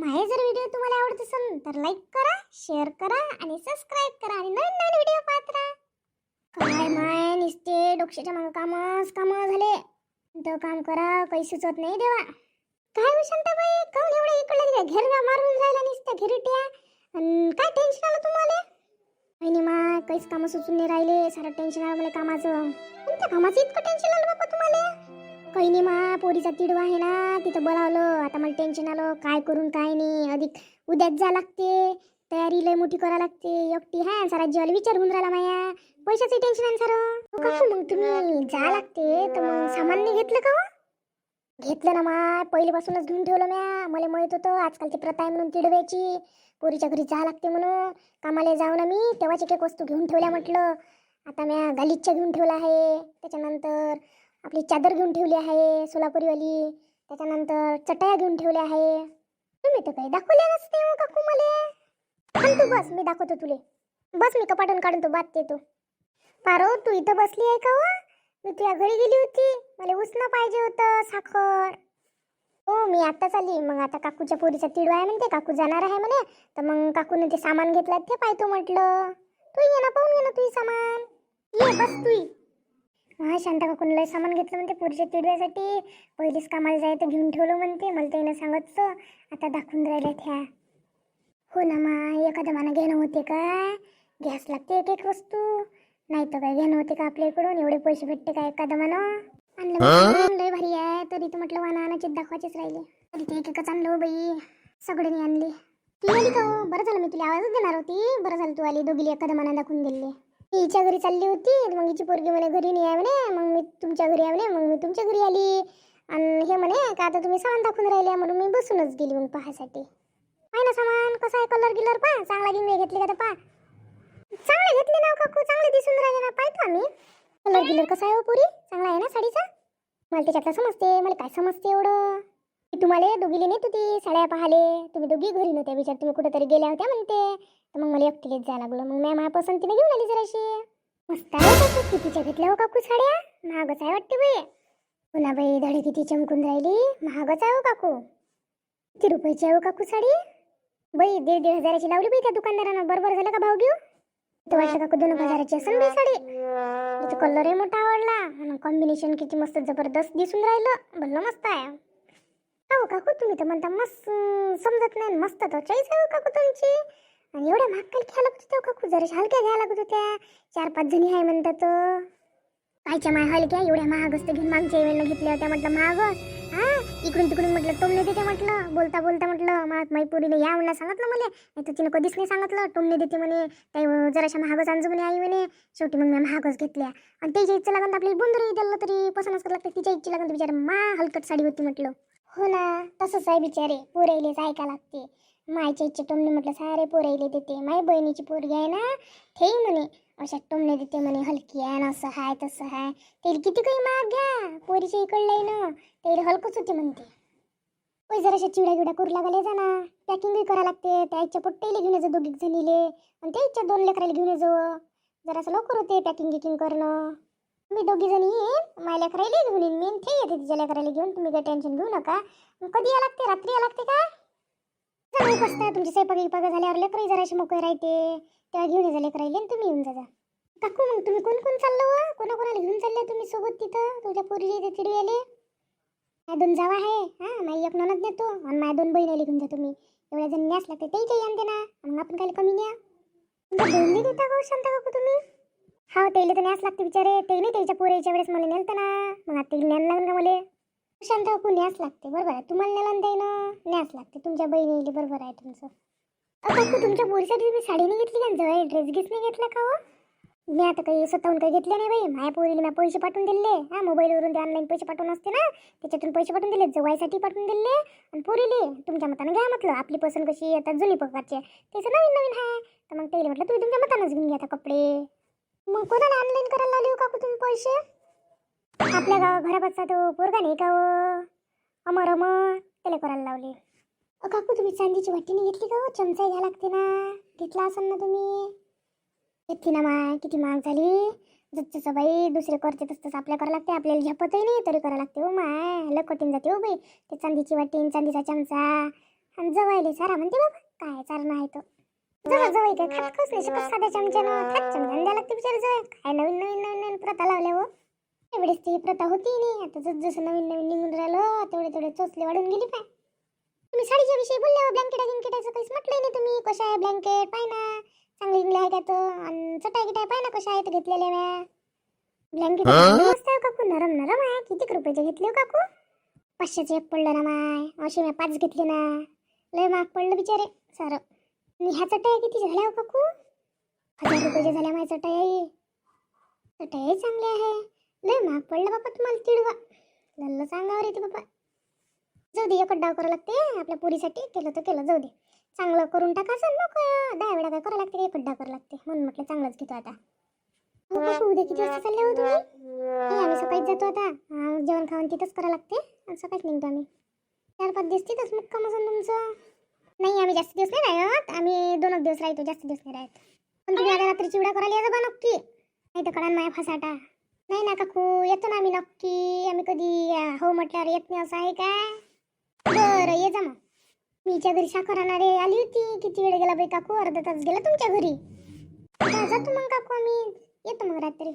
माझे जर व्हिडिओ तुम्हाला आवडत असेल तर लाईक करा शेअर करा आणि सबस्क्राईब करा आणि नवीन नवीन व्हिडिओ पाहत राहा. काय माय निसते डोक्षाच्या मग कामच काम झाले. तर काम करा काही सुचत नाही देवा. काय हो शांताबाई? काऊन एवढं इकडलं घेर घेरगा मारून राहिला नुसत्या घेरट्या. काय टेन्शन आलं तुम्हाला? काही मा काहीच कामं सुचून नाही राहिले. सारं टेन्शन आलं मला कामाचं. कोणत्या कामाचं इतकं टेन्शन आलं बाबा तुम्हाला? काही नाही मा पोरीचा तिडवा आहे ना तिथं बोलावलं. आता मला टेन्शन आलं काय करून काय नाही. अधिक उद्याच जा लागते. तयारी लय मोठी करा लागते. एकटी हा सारा जेवायला विचार राहिला माया. पैशाचं टेन्शन आहे सर. कसं मग तुम्ही? जा लागते. तर मग सामान नाही घेतलं का हो? घेतलं ना मा. पहिल्यापासूनच घेऊन ठेवलं म्या. मला माहीत होतं आजकालची प्रथा आहे म्हणून तिडव्याची. पोरीच्या घरी जा लागते म्हणून. कामाला जाऊ ना मी. तेव्हाची एक वस्तू घेऊन ठेवल्या म्हटलं. आता म्या गालीच्या घेऊन ठेवला आहे. त्याच्यानंतर आपली चादर घेऊन ठेवली आहे सोलापुरीवाली. त्याच्यानंतर चटया घेऊन ठेवल्या आहे. तुम्ही तर काही दाखवल्या नसते हो काकू मला. तू बस मी दाखवतो तुले. बस मी कपाटून काढून तो बात येतो पारो तू इथं बसली आहे का वा मी तुझ्या घरी गेली होती. मला उसणं पाहिजे होतं साखर. हो मी आत्ताच आली. मग आता काकूच्या पोरीचा तिडवा आहे म्हणते. काकू जाणार आहे म्हणे. तर मग काकूने ते सामान घेतलं ते पाहतो म्हटलं. तू ये ना पाहून घे ना तुझी सामान. ये बस तू हा शांता काकून लय सामान घेतलं म्हणते पुढच्या तिडव्यासाठी. पहिलीच कामाला जायचं घेऊन ठेवलं म्हणते. मला त्यानं सांगत आता दाखवून राहिल्या त्या. हो ना मा एखाद्या माना घेणं होते का? घ्यास लागते एक एक वस्तू. नाही तर काय घेणं होते का आपल्या इकडून एवढे पैसे भेटते का एखादं माना आणलं लय भारी आहे. तरी तर म्हटलं वाना आणायचे दाखवायचेच राहिले. तरी ते एक एकच आणलं हो बाई. सगळ्यांनी आणले. तू आली का हो? बरं झालं मी तुला आवाजच देणार होती. बरं झालं तू आली दोघीला एखाद्या मना दाखवून दिले. हिच्या घरी चालली होती. मग हिची पोरगी म्हणे घरी नाही आहे म्हणे. मग मी तुमच्या घरी आहे म्हणे. मग मी तुमच्या घरी आली. आणि हे म्हणे का आता तुम्ही सामान दाखवून राहिले म्हणून मी बसूनच गेली मग पाहासाठी पाय ना सामान कसं आहे कलर गिलर पा चांगला गिंगले घेतले का तर पा चांगले घेतले ना हो काकू. चांगले दिसून राहिले ना. पाहतो आम्ही. कलर गिलर कसा आहे हो पुरी? चांगला आहे ना साडीचा? मला त्याच्यातला समजते. मला काय समजते एवढं? तुम्हाला दोघीले नेत होती साड्या पाहाले. तुम्ही दोघी घरी नव्हत्या विचार तुम्ही कुठेतरी गेल्या होत्या म्हणते. तर मग मला एकटीलेच जायला लागलं. मग मॅम माझ्या पसंतीने घेऊन आली जराशी. मस्त आहे कितीच्या घेतल्या हो काकू साड्या? महागच आहे वाटते बाई. पुन्हा बाई धडे किती चमकून राहिली. महागच आहे हो काकू. किती रुपयाची आहे हो काकू साडी? बाई दीड दीड हजाराची लावली बाई त्या दुकानदारानं. बरोबर झालं का भाव घेऊ? तर वाटतं काकू दोन हजाराची असेल बाई साडी. तिचा कलरही मोठा आवडला. आणि कॉम्बिनेशन किती मस्त जबरदस्त दिसून राहिलं. भलं मस्त आहे. अहो काकू तुम्ही तर म्हणता मस्त समजत नाही मस्त तर चॉईस आहे हो काकू तुमची आणि एवढ्या महाग काही घ्यायला लागत होत्या हो काकू जरा हलक्या घ्यायला लागत होत्या. चार पाच जणी आहे म्हणतात कायच्या माय हलक्या एवढ्या महाग असते घेऊन मागच्या वेळेला घेतल्या होत्या म्हटलं महागच हा? इकडून तिकडून म्हटलं टोमने देते म्हटलं. बोलता बोलता म्हटलं मग माई पुरीने या म्हणलं सांगितलं मला. नाही तर तिने कधीच नाही सांगितलं. टोमणे देते म्हणे ते जराशा महागच आणजो म्हणे आई म्हणे. शेवटी मग मी महागच घेतल्या. आणि त्याच्या इच्छा लागून तर आपल्याला बंदरही दिलं तरी पसंतच करत लागते. तिच्या इच्छा लागून बिचारा मा हलकट साडी होती म्हटलं. हो ना तसंच आहे बिचारे. पोराईलेच ऐका लागते. मायच्या इच्छा टोमणे म्हटलं सारे पोराईले देते. माय बहिणीची पोरगी आहे ना ते म्हणे. अशा टोमणे देते म्हणे. हलकी आहे ना असं हाय तसं हाय. तेल किती काही महाग घ्या. पोरीच्या इकडलं आहे ना. तेल हलकच होते म्हणते. होय जराशा चिवड्या गिवड्या करू लागले जा ना. पॅकिंगही करा लागते. त्या आईच्या पोट्टेले घेऊन यायचं दोघी जणीले आणि त्या इच्छा दोन लेकराला घेऊन जाऊ जरासं लवकर होते पॅकिंग गिकिंग करणं. मी दोघी जणी येईन माझ्या लेकराला घेऊन येईन. मी आणि ते येते तिच्या लेकराला घेऊन. तुम्ही काही टेन्शन घेऊ नका. मग कधी या लागते? रात्री या लागते का? चांगली बसता. तुमचे स्वयंपाक गिपाक झाल्यावर लेकरही जराशी मोकळे राहते. तेव्हा घेऊन येजा लेकराला आणि तुम्ही येऊन जा काकू मग तुम्ही कोण कोण चाललो वा? कोणाकोणाला घेऊन चालले तुम्ही सोबत तिथं? तुझ्या पोरीला इथे चिडवेले माझ्या दोन जावा आहे. हा माझी एक ननद नेतो आणि माझ्या दोन बहिणीला घेऊन जा तुम्ही. एवढ्या जण न्यास लागते. तेही काही आणते ना. मग आपण काही कमी न्या. तुमच्या बहिणी देता का हो शांत काकू तुम्ही? हा तेले तर न्यास लागते बिचारे. ते नाही त्याच्या पोऱ्याच्या वेळेस मला नेलतं ना. मग आता तेल लागलं का मला? शांत काकू न्यास लागते बरोबर आहे. तुम्हाला नेलं ना ना न्यास लागते. तुमच्या बहिणीला बरोबर आहे तुमचं. अ, काकू तुमच्या पोरीसाठी तुम्ही साडी नाही घेतली का? जवळ ड्रेस घेत नाही घेतला का हो? मी आता काही स्वतःहून काही घेतले नाही बाई. माझ्या पोरीला मी पैसे पाठवून दिले. हा मोबाईलवरून ते ऑनलाईन पैसे पाठवून असते ना. त्याच्यातून पैसे पाठवून दिले जवायसाठी पाठवून दिले. आणि पोरीले तुमच्या मतानं घ्या म्हटलं. आपली पसंत कशी आता जुनी प्रकारची आहे. त्याचं नवीन नवीन आहे. तर मग त्याला म्हटलं तुम्ही तुमच्या मतानंच घेऊन घ्या आता कपडे. मग कोणाला ऑनलाईन करायला लावले हो काकू तुम्ही पैसे? आपल्या गाव घरापासचा तो पोरगा नाही का हो? अमर अमर त्याला करायला लावले. अ, काकू तुम्ही चांदीची वाटीने घेतली का हो? चमचा घ्या लागते ना. घेतला असाल ना तुम्ही. घेतली ना माय किती महाग झाली. जसं बाई दुसरे करते तसंच आपल्या करावं लागते. आपल्याला झपतही नाही तरी करावं लागते हो माय. लय कठीण जाते हो बाई. ते चांदीची वाटी चांदीचा चमचा. आणि जवायले सारा म्हणते बाबा. काय चारणं आहे तो? जवळ जवळ काय खात शकत साध्या चमच्यानं खात चमच्यानं द्यायला लागते बिचारे जवळ काय नवीन नवीन नवीन नवीन प्रथा लावल्या हो. एवढीच ती प्रथा होती नाही आता जसं जसं नवीन नवीन निघून राहिलं तेवढे तेवढे चोचले वाढून गेली पाय. तुम्ही साडीच्या विषयी बोलले हो ब्लँकेट गिंकेटाचं काहीच म्हटलंय नाही तुम्ही. कशा आहे ब्लँकेट पाय ना. चांगले इंगले आहे त्यात आणि चटाई गिटाय पाय ना कशा आहेत घेतलेल्या म्या? ब्लँकेट मस्त आहे काकू. नरम नरम आहे. किती रुपयाचे घेतले हो काकू? पाचशेचे एक पडलं ना माय. असे मी पाच घेतले ना. लय महाग पडलं बिचारे. सारं. ह्या चटया किती झाल्या हो काकू? हजार रुपयाच्या झाल्या माझ्या चटाई चटाई चांगली आहे. लय महाग पडलं बापा तुम्हाला तिडवा. लल्ल सांगावर येते बाबा जाऊ दे एकच डाव करावं लागते आपल्या पुरीसाठी. केलं तर केलं जाऊ दे. चांगलं करून टाकायचं चल नको दहा वेळा काय करावं लागते एकच डाव करावं लागते. म्हणून म्हटलं चांगलंच घेतो आता. हो काकू उद्या किती वाजता चालले हो तुम्ही? आम्ही सकाळीच जातो आता. जेवण खाऊन तिथंच करावं लागते. आणि सकाळीच निघतो आम्ही. चार पाच दिवस तिथंच मुक्काम असून तुमचं. नाही आम्ही जास्त दिवस नाही राहत. आम्ही दोनच दिवस राहतो जास्त दिवस नाही राहत. पण तुम्ही आता रात्री चिवडा करायला येतो बा नक्की. नाही तर कळा माया फसाटा. नाही ना काकू येतो ना आम्ही नक्की. आम्ही कधी हो म्हटल्यावर येत नाही असं आहे काय बरं ये जा मग. मीच्या घरी साखर आणणारे आली होती. किती वेळ गेला बाई काकू? अर्धा तास गेला तुमच्या घरी. जातो मग काकू आम्ही. येतो मग रात्री.